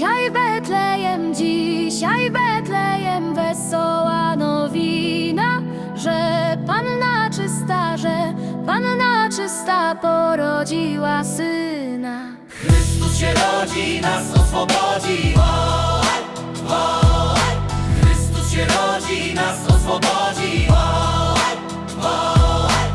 Dzisiaj Betlejem, dzisiaj Betlejem wesoła nowina, że Panna czysta, że Panna czysta porodziła syna. Chrystus się rodzi, nas oswobodzi. Wołaj, wołaj. Chrystus się rodzi, nas oswobodzi. Wołaj, wołaj.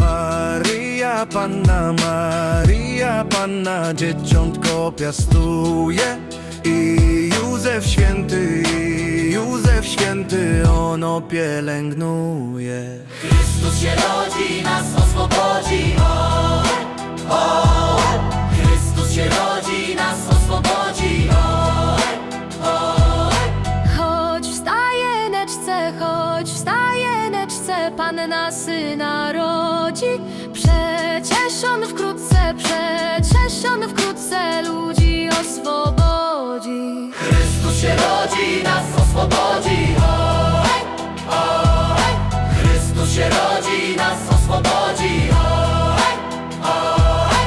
Maryja Panna, Maryja Panna Dzieciątko piastuje I Józef święty, i Józef święty Ono pielęgnuje Chrystus się rodzi, nas oswobodzi. Wołaj, wołaj. Chrystus się rodzi, nas oswobodzi. Wołaj, wołaj. Chodź wstaje neczce, chodź wstaje neczce, Panna syna rodzi. Przecież on wkrótce, przecież on wkrótce ludzi oswobodzi. Rodzi, nas oswobodzi. Wołaj, wołaj. Chrystus się rodzi, nas oswobodzi. Wołaj, wołaj.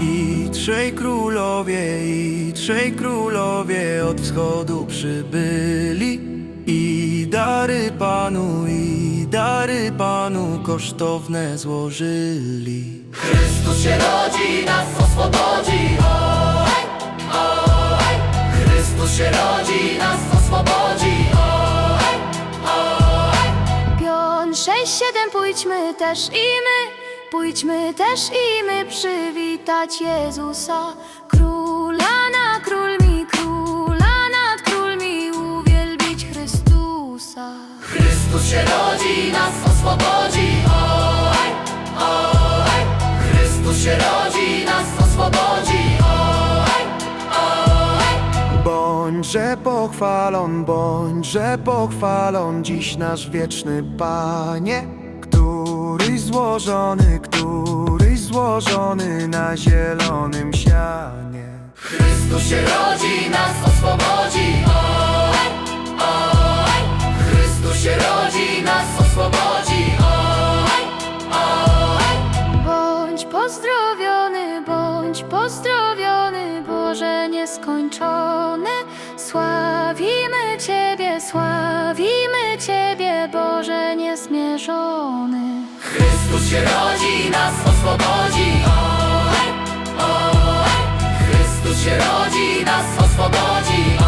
I trzej królowie, i trzej królowie Od wschodu przybyli I dary Panu, i dary Panu Kosztowne złożyli Chrystus się rodzi, nas oswobodzi. Wołaj, wołaj. Chrystus się rodzi, nas oswobodzi. Wołaj. Piąt, sześć, siedem, pójdźmy też i my, pójdźmy też i my przywitać Jezusa. Króla na królmi, króla nad królmi, uwielbić Chrystusa. Chrystus się rodzi, nas oswobodzi. Wołaj, wołaj. Chrystus się rodzi, Bądźże pochwalon, bądźże pochwalon Dziś nasz wieczny Panie Któryś złożony, któryś złożony Na zielonym sianie Chrystus się rodzi, nas oswobodzi. Wołaj, wołaj. Chrystus się rodzi, nas oswobodzi. Wołaj, wołaj. Bądź pozdrowiony, bądź pozdrowiony, Boże nieskończony. Sławimy Ciebie, Boże niezmierzony. Chrystus się rodzi, nas oswobodzi. Wołaj, wołaj. Chrystus się rodzi, nas oswobodzi.